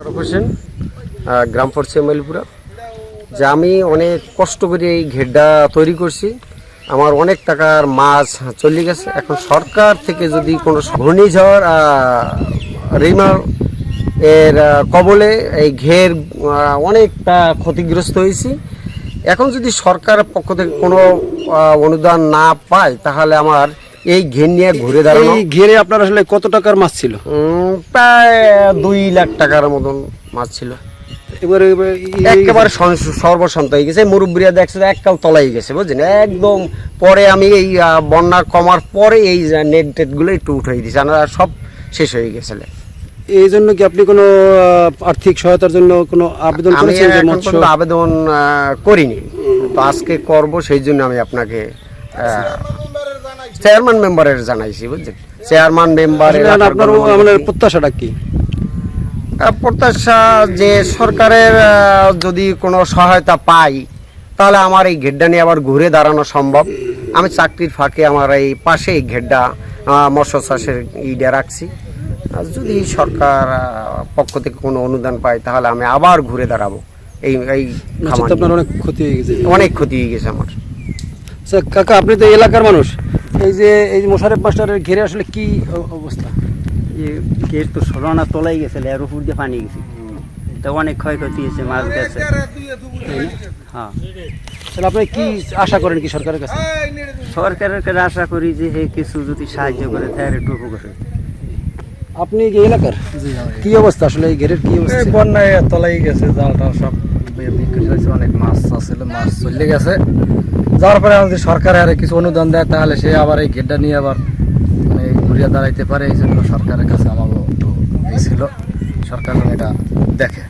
শরফ হোসেন গ্রাম পড়ছে মেলপুরা যে আমি অনেক কষ্ট করে এই ঘেরটা তৈরি করছি। আমার অনেক টাকার মাছ চলে গেছে। এখন সরকার থেকে যদি কোনো ঘূর্ণিঝড় রিমার এর কবলে এই ঘের অনেকটা ক্ষতিগ্রস্ত হয়েছি। এখন যদি সরকারের পক্ষ থেকে কোনো অনুদান না পায়, তাহলে আমার এই ঘের নিয়ে ঘুরে দাঁড়ানো। এই ঘেরে আপনার আসলে কত টাকার মাছ ছিল? প্রায় দুই লাখ টাকার মতন মাছ ছিল। এবারে একেবারে সর্বশান্ত হয়ে গেছে। মুরব্বীরা দেখছে এককাল তলাই গেছে বুঝছেন একদম পরে আমি এই বন্যা কমার পরে এই নেট টেটগুলো একটু উঠাই দিয়েছি। আর সব শেষ হয়ে গেছিল এই জন্য কি আপনি কোনো আর্থিক সহায়তার জন্য কোনো আবেদন করেছেন আবেদন করিনি। তো আজকে করব সেই জন্য আমি আপনাকে চেয়ারম্যান মেম্বারের জানাইছি বুঝছেন? চেয়ারম্যান মেম্বারের আসলে আপনার আমাদের প্রত্যাশাটা কি? প্রত্যাশা যে সরকারের যদি কোনো সহায়তা পাই তাহলে আমার এই ঘেড্ডা নিয়ে আবার ঘুরে দাঁড়ানো সম্ভব। আমি চাকরির ফাঁকে আমার এই পাশে এই ঘেড্ডা মৎস্য চাষের ইডে রাখছি। আর যদি সরকার পক্ষ থেকে কোনো অনুদান পাই তাহলে আমি আবার ঘুরে দাঁড়াবো। এই এই মাছের আপনার অনেক ক্ষতি হয়ে গেছে। অনেক ক্ষতি হয়ে গেছে আমার। আচ্ছা কাকা আপনি তো এলাকার মানুষ। এই যে এই যে মোশারেফ মাস্টারের ঘেরে আসলে কি অবস্থা? কেস তো সরানা তোলাই গেছে এর উপর দিয়ে পানি গেছে। তো অনেক ক্ষয়ক্ষতি হয়েছে মাছ গেছে। হ্যাঁ। তাহলে আপনি কি আশা করেন কি সরকারের কাছে? সরকারের কাছে আশা করি যে হে কিছু যদি সাহায্য করে তাহলে একটু উপকার। আপনি কি এলাকার? কি অবস্থা আসলে এই ঘেরের কি অবস্থা? বন্যায় তলাই গেছে জালটা সব বিক্রি হয়েছে অনেক মাছ ছিল মাছ চলে গেছে। যাওয়ার পরে আমাদের সরকার আর কিছু অনুদান দেয়, তাহলে সে আবার এই গেটটা নিয়ে আবার মানে ঘুরিয়ে দাঁড়াইতে পারে, এই জন্য সরকারের কাছে আমারও একটু ছিল। সরকার এটা দেখে।